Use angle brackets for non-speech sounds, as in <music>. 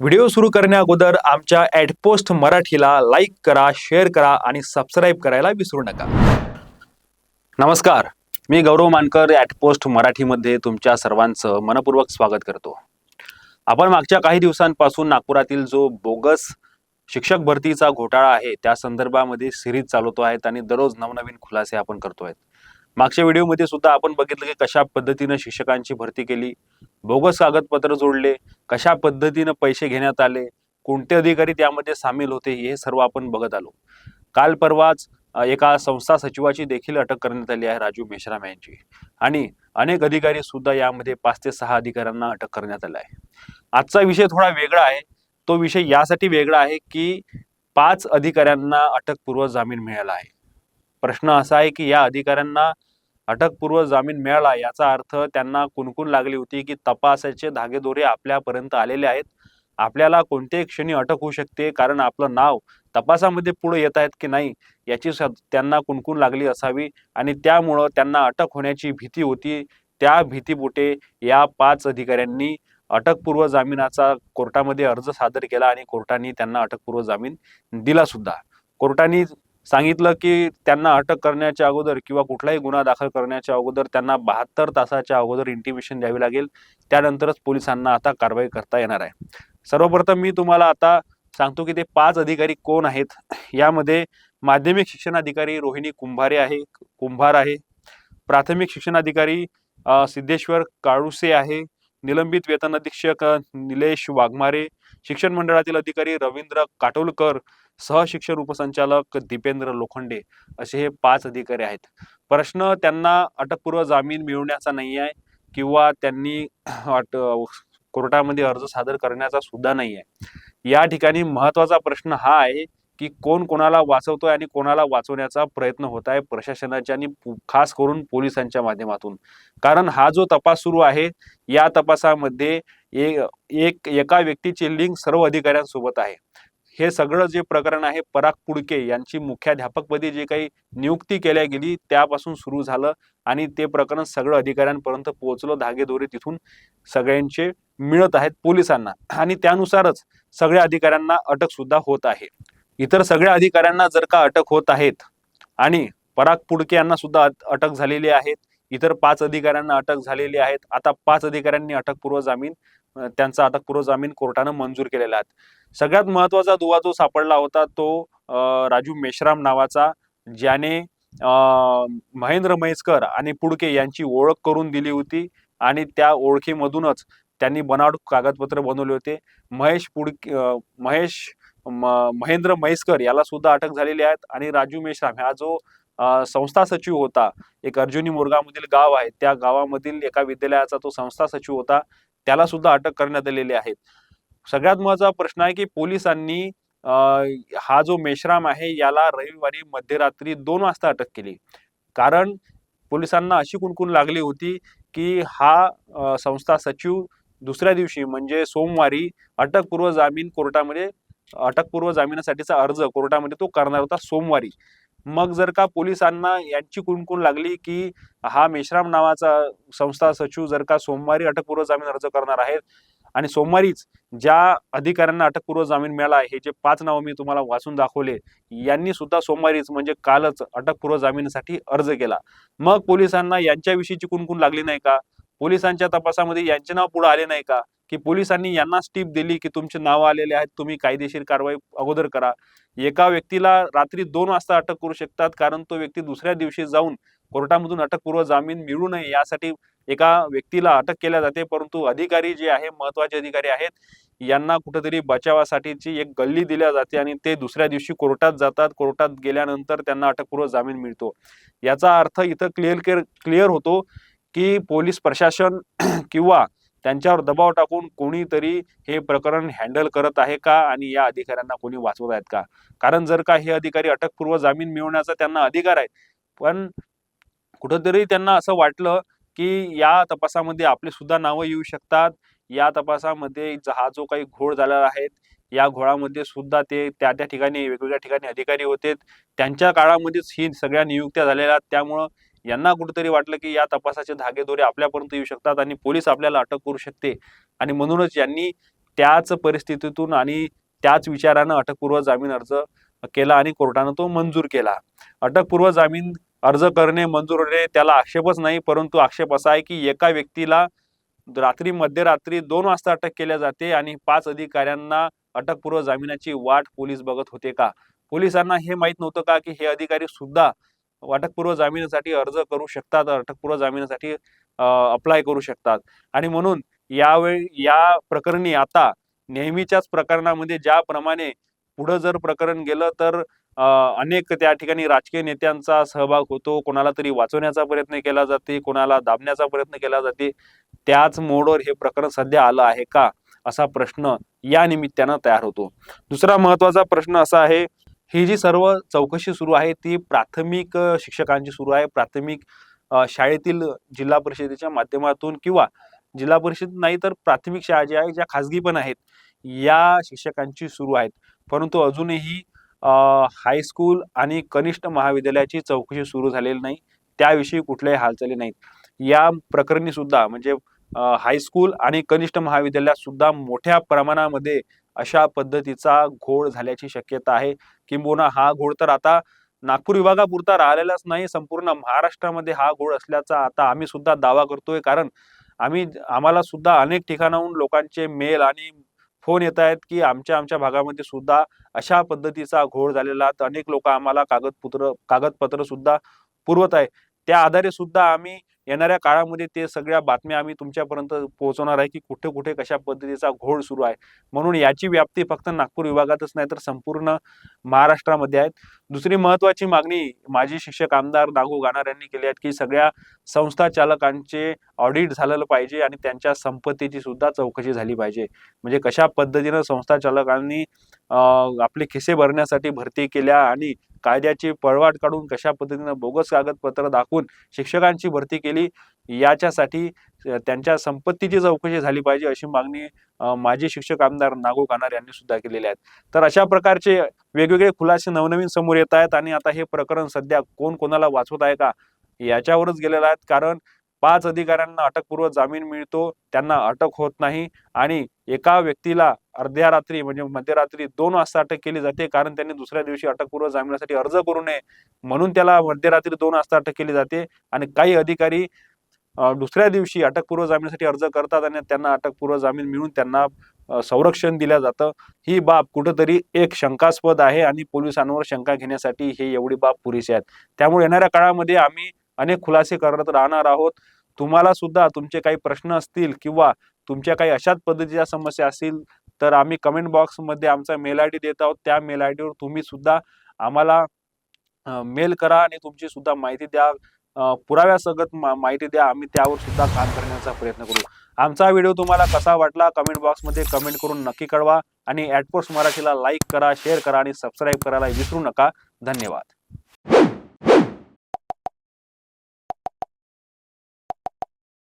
Video सुरू करण्या अगोदर आमच्या ॲडपोस्ट मराठीला लाईक करा शेअर करा आणि सबस्क्राईब करायला विसरू नका. नमस्कार. मी गौरव मानकर ॲटपोस्ट मराठीमध्ये तुमच्या सर्वांचं मनपूर्वक स्वागत करतो. आपण मागच्या काही दिवसांपासून नागपुरातील जो बोगस शिक्षक भरतीचा घोटाळा आहे त्या संदर्भामध्ये सिरीज चालवतो आहेत आणि दररोज नवनवीन खुलासे आपण करतोय. मागच्या व्हिडिओमध्ये सुद्धा आपण बघितलं की कशा पद्धतीनं शिक्षकांची भरती केली बोगस कागदपत्र जोडले कशा पद्धतीनं पैसे घेण्यात आले कोणते अधिकारी त्यामध्ये सामील होते हे सर्व आपण बघत आलो. काल परवाच एका संस्था सचिवाची देखील अटक करण्यात आली आहे राजू मेश्राम यांची. आणि अनेक अधिकारी सुद्धा यामध्ये पाच ते सहा अधिकाऱ्यांना अटक करण्यात आला आहे. आजचा विषय थोडा वेगळा आहे. तो विषय यासाठी वेगळा आहे की पाच अधिकाऱ्यांना अटकपूर्व जामीन मिळाला आहे. प्रश्न असा आहे की या अधिकाऱ्यांना अटकपूर्व जामीन मिळाला. याचा अर्थ त्यांना कुणकुण लागली होती की तपासाचे धागेदोरे आपल्यापर्यंत आलेले आहेत. आपल्याला कोणत्याही क्षणी अटक होऊ शकते कारण आपलं नाव तपासामध्ये पुढे येत आहेत की नाही याची स- त्यांना कुणकुण लागली असावी आणि त्यामुळं त्यांना अटक होण्याची भीती होती. त्या भीतीपोटे या पाच अधिकाऱ्यांनी अटकपूर्व जामिनाचा कोर्टामध्ये अर्ज सादर केला आणि कोर्टाने त्यांना अटकपूर्व जामीन दिला सुद्धा. कोर्टाने सांगितलं की त्यांना अटक करण्याच्या अगोदर किंवा कुठलाही गुन्हा दाखल करण्याच्या अगोदर त्यांना बहात्तर तासाच्या अगोदर इंटिमेशन द्यावी लागेल. त्यानंतरच पोलिसांना आता कारवाई करता येणार आहे. सर्वप्रथम मी तुम्हाला आता सांगतो की ते पाच अधिकारी कोण आहेत? यामध्ये माध्यमिक शिक्षण अधिकारी रोहिणी कुंभारे आहे कुंभार आहे. प्राथमिक शिक्षण अधिकारी सिद्धेश्वर काळुसे आहे. निलंबित वेतन अधीक्षक निलेश वाघमारे. शिक्षण मंडळातील अधिकारी रवींद्र काटोलकर सहशिक्षण उपसंचालक दीपेंद्र लोखंडे असे हे पाच अधिकारी आहेत. प्रश्न त्यांना अटकपूर्व जामीन मिळवण्याचा नाही आहे किंवा त्यांनी अट कोर्टामध्ये अर्ज सादर करण्याचा सुद्धा नाही आहे या ठिकाणी महत्त्वाचा प्रश्न हा आहे की कोण कोणाला वाचवतोय आणि कोणाला वाचवण्याचा प्रयत्न होत आहे प्रशासनाच्या आणि खास करून पोलिसांच्या माध्यमातून. कारण हा जो तपास सुरू आहे या तपासामध्ये एक एका व्यक्तीची लिंक सर्व अधिकाऱ्यांसोबत आहे. हे सगळं जे प्रकरण आहे पराग पुडके यांची मुख्याध्यापकपदी जे काही नियुक्ती केल्या गेली त्यापासून सुरू झालं आणि ते प्रकरण सगळं अधिकाऱ्यांपर्यंत पोहोचलं. धागेदोरे तिथून सगळ्यांचे मिळत आहेत पोलिसांना आणि त्यानुसारच सगळ्या अधिकाऱ्यांना अटक सुद्धा होत आहे. इतर सगळ्या अधिकाऱ्यांना जर का अटक होत आहेत आणि पराग पुडके यांना सुद्धा अट- अटक झालेली आहेत इतर पाच अधिकाऱ्यांना अटक झालेली आहेत आता पाच अधिकाऱ्यांनी अटकपूर्व जामीन त्यांचा आता पूर्वजामीन कोर्टानं मंजूर केलेला आहे. सगळ्यात महत्त्वाचा दुवा जो सापडला होता तो राजू मेश्राम नावाचा ज्याने महेंद्र म्हैसकर आणि पुडके यांची ओळख करून दिली होती आणि त्या ओळखीमधूनच त्यांनी बनावट कागदपत्र बनवले होते. महेश पुडके महेश म- महेंद्र म्हैसकर याला सुद्धा अटक झालेली आहे आणि राजू मेश्राम हा जो संस्था सचिव होता एक अर्जुनी मुर्गामधील गाव आहे. त्या गावामधील एका विद्यालयाचा तो संस्था सचिव होता. त्याला सुद्धा अटक करण्यात आलेली आहे. सगळ्यात महत्त्वाचा प्रश्न आहे की पोलिसांनी हा जो मेश्राम आहे याला रविवारी मध्यरात्री दोन वाजता अटक केली. कारण पोलिसांना अशी कुणकुण लागली होती की हा संस्था सचिव दुसऱ्या दिवशी म्हणजे सोमवारी अटकपूर्व जामीन कोर्टामध्ये अटकपूर्व जामिनासाठीचा अर्ज कोर्टामध्ये तो करणार होता सोमवारी. मग जर का पोलिसांना यांची कुणकुण लागली की हा मेश्राम नावाचा संस्था सचिव जर का सोमवारी अटकपूर्व जामीन अर्ज करणार आहेत आणि सोमवारीच ज्या अधिकाऱ्यांना अटकपूर्व जामीन मिळाला आहे हे जे पाच नावं मी तुम्हाला वाचून दाखवले यांनी सुद्धा सोमवारीच म्हणजे कालच अटकपूर्व जामीनसाठी अर्ज केला. मग पोलिसांना यांच्याविषयीची कुणकुण लागली नाही का? पोलिसांच्या तपासामध्ये यांचे नाव पुढे आले नाही का? की पोलिसांनी यांना स्टीप दिली की तुमचे नाव आलेले आहेत तुम्ही कायदेशीर कारवाई अगोदर करा. एका व्यक्तीला रात्री दोन वाजता अटक करू शकतात कारण तो व्यक्ती दुसऱ्या दिवशी जाऊन कोर्टामधून अटकपूर्व जामीन मिळू नये यासाठी एका व्यक्तीला अटक केल्या जाते. परंतु अधिकारी जे आहे महत्त्वाचे अधिकारी आहेत यांना कुठेतरी बचावासाठीची एक गल्ली दिल्या जाते आणि ते दुसऱ्या दिवशी कोर्टात जातात. कोर्टात गेल्यानंतर त्यांना अटकपूर्व जामीन मिळतो. याचा अर्थ इथं क्लिअर क्लिअर होतो की पोलीस प्रशासन <clears throat> किंवा त्यांच्यावर दबाव टाकून कोणीतरी हे प्रकरण हँडल करत आहे का? आणि या अधिकाऱ्यांना कोणी वाचवत आहेत का? कारण जर का हे अधिकारी अटकपूर्व जामीन मिळवण्याचा त्यांना अधिकार आहे. पण कुठंतरी त्यांना असं वाटलं की या तपासामध्ये आपले सुद्धा नावं येऊ शकतात. या तपासामध्ये हा जो काही घोळ झालेला आहे या घोळामध्ये सुद्धा ते त्या त्या ठिकाणी वेगवेगळ्या ठिकाणी अधिकारी होते. त्यांच्या काळामध्येच ही सगळ्या नियुक्त्या झालेल्या आहेत. त्यामुळं यांना कुठेतरी वाटलं की या तपासाचे धागेदोरे आपल्यापर्यंत येऊ शकतात आणि पोलीस आपल्याला अटक करू शकते. आणि म्हणूनच यांनी त्याच परिस्थितीतून आणि त्याच विचारानं अटकपूर्व जामीन अर्ज केला आणि कोर्टानं तो मंजूर केला. अटकपूर्व जामीन अर्ज करणे मंजूर होणे त्याला आक्षेपच नाही परंतु आक्षेप असा आहे की एका व्यक्तीला रात्री मध्यरात्री दोन वाजता अटक केल्या जाते आणि पाच अधिकाऱ्यांना अटकपूर्व जामिनाची वाट पोलीस बघत होते का? पोलिसांना हे माहीत नव्हतं का की हे अधिकारी सुद्धा अटकपूर्व जामिनासाठी अर्ज करू शकतात अटकपूर्व जामिनासाठी अप्लाय करू शकतात. आणि म्हणून यावेळी या प्रकरणी आता नेहमीच्याच प्रकरणामध्ये ज्याप्रमाणे पुढं जर प्रकरण गेलं तर अनेक त्या ठिकाणी राजकीय नेत्यांचा सहभाग होतो. कोणाला तरी वाचवण्याचा प्रयत्न केला जाते कोणाला दाबण्याचा प्रयत्न केला जाते. त्याच मोडवर हे प्रकरण सध्या आलं आहे का असा प्रश्न या निमित्तानं तयार होतो. दुसरा महत्त्वाचा प्रश्न असा आहे ही जी सर्व चौकशी सुरू आहे ती प्राथमिक शिक्षकांची सुरू आहे. प्राथमिक शाळेतील जिल्हा परिषदेच्या माध्यमातून किंवा जिल्हा परिषद नाही तर प्राथमिक शाळा ज्या आहे ज्या खाजगी पण आहेत या शिक्षकांची सुरू आहेत. परंतु अजूनही हायस्कूल आणि कनिष्ठ महाविद्यालयाची चौकशी सुरू झालेली नाही. त्याविषयी कुठल्याही हालचाली नाहीत. या प्रकरणी सुद्धा म्हणजे हायस्कूल आणि कनिष्ठ महाविद्यालयात सुद्धा मोठ्या प्रमाणामध्ये अशा पद्धतीचा घोळ झाल्याची शक्यता आहे. किंबहुना हा घोळ तर आता नागपूर विभागापुरता राहिलेलाच नाही संपूर्ण महाराष्ट्रामध्ये हा घोळ असल्याचा आता आम्ही सुद्धा दावा करतोय. कारण आम्ही आम्हाला सुद्धा अनेक ठिकाणाहून लोकांचे मेल आणि फोन येत आहेत की आमच्या आमच्या भागामध्ये सुद्धा अशा पद्धतीचा घोळ झालेला अनेक लोक आम्हाला कागदपत्र कागदपत्र सुद्धा पुरवत आहे. त्या आधारे सुद्धा आम्ही येणाऱ्या काळामध्ये ते सगळ्या बातम्या आम्ही तुमच्यापर्यंत पोहोचवणार आहे की कुठे कुठे कशा पद्धतीचा घोळ सुरू आहे. म्हणून याची व्याप्ती फक्त नागपूर विभागातच नाही तर संपूर्ण महाराष्ट्रामध्ये आहेत दुसरी महत्वाची मागणी माजी शिक्षक आमदार नागू गाणार यांनी केली आहे की सगळ्या संस्था चालकांचे ऑडिट झालेलं पाहिजे आणि त्यांच्या संपत्तीची सुद्धा चौकशी झाली पाहिजे. म्हणजे कशा पद्धतीनं संस्था चालकांनी आपले खिसे भरण्यासाठी भरती केल्या आणि कायद्याची पळवाट काढून कशा पद्धतीनं बोगस कागदपत्र दाखवून शिक्षकांची भरती केली याच्यासाठी त्यांच्या संपत्तीची चौकशी झाली पाहिजे अशी मागणी माजी शिक्षक आमदार नागो कानार यांनी सुद्धा केलेली आहेत तर अशा प्रकारचे वेगवेगळे खुलासे नवनवीन समोर येत आहेत आणि आता हे प्रकरण सध्या कोण कोणाला वाचवत आहे का याच्यावरच गेलेलं आहेत. कारण पाच अधिकाऱ्यांना अटकपूर्व जामीन मिळतो त्यांना अटक होत नाही आणि एका व्यक्तीला अर्ध्या रात्री म्हणजे मध्यरात्री दोन वाजता अटक केली जाते. कारण त्यांनी दुसऱ्या दिवशी अटकपूर्व जामिनासाठी अर्ज करू नये म्हणून त्याला मध्यरात्री दोन वाजता अटक केली जाते. आणि काही अधिकारी दुसऱ्या दिवशी अटकपूर्व जामिनासाठी अर्ज करतात आणि त्यांना अटकपूर्व जामीन मिळून त्यांना संरक्षण दिलं जातं. ही बाब कुठंतरी एक शंकास्पद आहे आणि पोलिसांवर शंका घेण्यासाठी हे एवढी बाब पुरेशी आहेत. त्यामुळे येणाऱ्या काळामध्ये आम्ही अनेक खुलासे करत राहणार आहोत. तुम्हाला सुद्धा तुमचे काही प्रश्न असतील किंवा तुमच्या काही अशाच पद्धतीच्या समस्या असतील तर आम्ही कमेंट बॉक्समध्ये आमचा मेल आय डी देत आहोत. त्या मेल आय डीवर तुम्ही सुद्धा आम्हाला मेल करा आणि तुमची सुद्धा माहिती द्या. पुराव्यासगत माहिती द्या. आम्ही त्यावर सुद्धा काम करण्याचा प्रयत्न करू. आमचा व्हिडिओ तुम्हाला कसा वाटला कमेंट बॉक्समध्ये कमेंट करून नक्की कळवा. आणि ॲटपोस्ट मराठीला लाईक करा शेअर करा आणि सबस्क्राईब करायला विसरू नका. धन्यवाद.